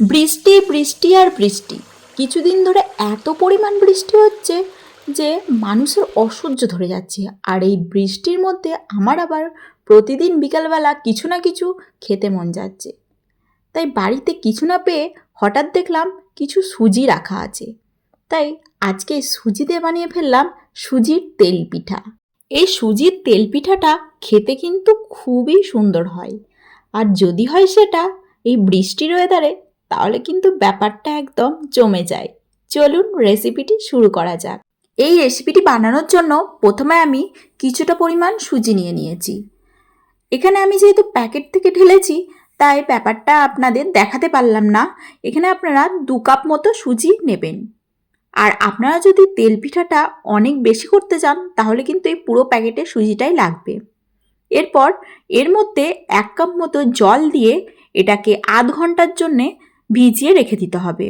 বৃষ্টি বৃষ্টি আর বৃষ্টি। কিছুদিন ধরে এত পরিমাণ বৃষ্টি হচ্ছে যে মানুষের অসহ্য ধরে যাচ্ছে। আর এই বৃষ্টির মধ্যে আমার আবার প্রতিদিন বিকালবেলা কিছু না কিছু খেতে মন যাচ্ছে। তাই বাড়িতে কিছু না পেয়ে হঠাৎ দেখলাম কিছু সুজি রাখা আছে। তাই আজকে সুজি দিয়ে বানিয়ে ফেললাম সুজির তেল পিঠা। এই সুজির তেল পিঠাটা খেতে কিন্তু খুবই সুন্দর হয়। আর যদি হয় সেটা, এই বৃষ্টির ওয়েদারে তাহলে কিন্তু ব্যাপারটা একদম জমে যায়। চলুন রেসিপিটি শুরু করা যাক। এই রেসিপিটি বানানোর জন্য প্রথমে আমি কিছুটা পরিমাণ সুজি নিয়ে নিয়েছি। এখানে আমি যেহেতু প্যাকেট থেকে ঢেলেছি, তাই ব্যাপারটা আপনাদের দেখাতে পারলাম না। এখানে আপনারা দু কাপ মতো সুজি নেবেন। আর আপনারা যদি তেল পিঠাটা অনেক বেশি করতে চান, তাহলে কিন্তু এই পুরো প্যাকেটে সুজিটাই লাগবে। এরপর এর মধ্যে এক কাপ মতো জল দিয়ে এটাকে আধ ঘণ্টার জন্যে ভিজিয়ে রেখে দিতে হবে।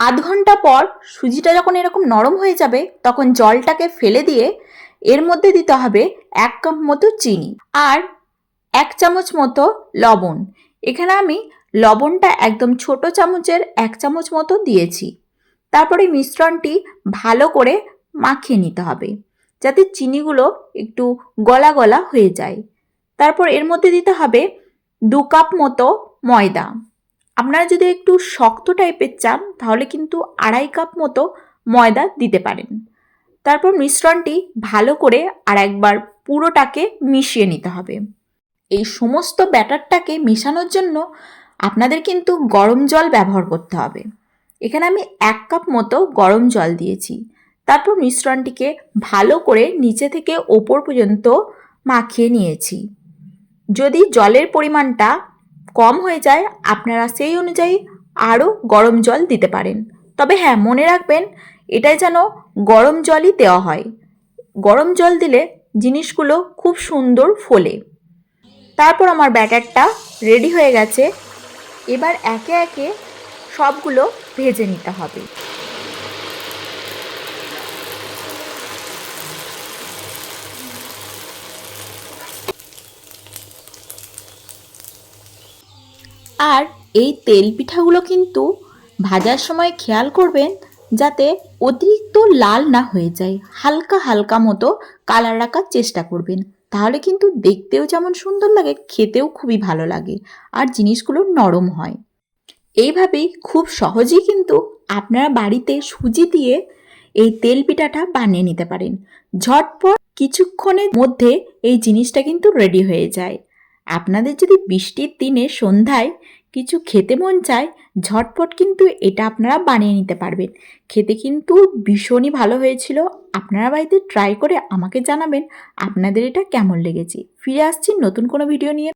আধ ঘণ্টা পর সুজিটা যখন এরকম নরম হয়ে যাবে, তখন জলটাকে ফেলে দিয়ে এর মধ্যে দিতে হবে এক কাপ মতো চিনি আর এক চামচ মতো লবণ। এখানে আমি লবণটা একদম ছোট চামচের এক চামচ মতো দিয়েছি। তারপরে মিশ্রণটি ভালো করে মাখিয়ে নিতে হবে, যাতে চিনিগুলো একটু গলা গলা হয়ে যায়। তারপর এর মধ্যে দিতে হবে দু কাপ মতো ময়দা। আপনারা যদি একটু শক্ত টাইপের চান, তাহলে কিন্তু আড়াই কাপ মতো ময়দা দিতে পারেন। তারপর মিশ্রণটি ভালো করে আর একবার পুরোটাকে মিশিয়ে নিতে হবে। এই সমস্ত ব্যাটারটাকে মেশানোর জন্য আপনাদের কিন্তু গরম জল ব্যবহার করতে হবে। এখানে আমি এক কাপ মতো গরম জল দিয়েছি। তারপর মিশ্রণটিকে ভালো করে নিচে থেকে ওপর পর্যন্ত মাখিয়ে নিয়েছি। যদি জলের পরিমাণটা কম হয়ে যায়, আপনারা সেই অনুযায়ী আরও গরম জল দিতে পারেন। তবে হ্যাঁ মনে রাখবেন, এটাই যেন গরম জলই দেওয়া হয়। গরম জল দিলে জিনিসগুলো খুব সুন্দর ফোলে। তারপর আমার ব্যাটারটা রেডি হয়ে গেছে। এবার একে একে সবগুলো ভেজে নিতে হবে। আর এই তেল পিঠাগুলো কিন্তু ভাজার সময় খেয়াল করবেন যাতে অতিরিক্ত লাল না হয়ে যায়। হালকা হালকা মতো কালার রাখার চেষ্টা করবেন। তাহলে কিন্তু দেখতেও যেমন সুন্দর লাগে, খেতেও খুবই ভালো লাগে আর জিনিসগুলো নরম হয়। এইভাবেই খুব সহজেই কিন্তু আপনারা বাড়িতে সুজি দিয়ে এই তেল পিঠাটা বানিয়ে নিতে পারেন। ঝটপট কিছুক্ষণের মধ্যে এই জিনিসটা কিন্তু রেডি হয়ে যায়। আপনাদের যদি বৃষ্টির দিনে সন্ধ্যায় কিছু খেতে মন চায়, ঝটপট কিন্তু এটা আপনারা বানিয়ে নিতে পারবেন। খেতে কিন্তু ভীষণই ভালো হয়েছিল। আপনারা বাড়িতে ট্রাই করে আমাকে জানাবেন আপনাদের এটা কেমন লেগেছে। ফিরে আসছি নতুন কোনো ভিডিও নিয়ে।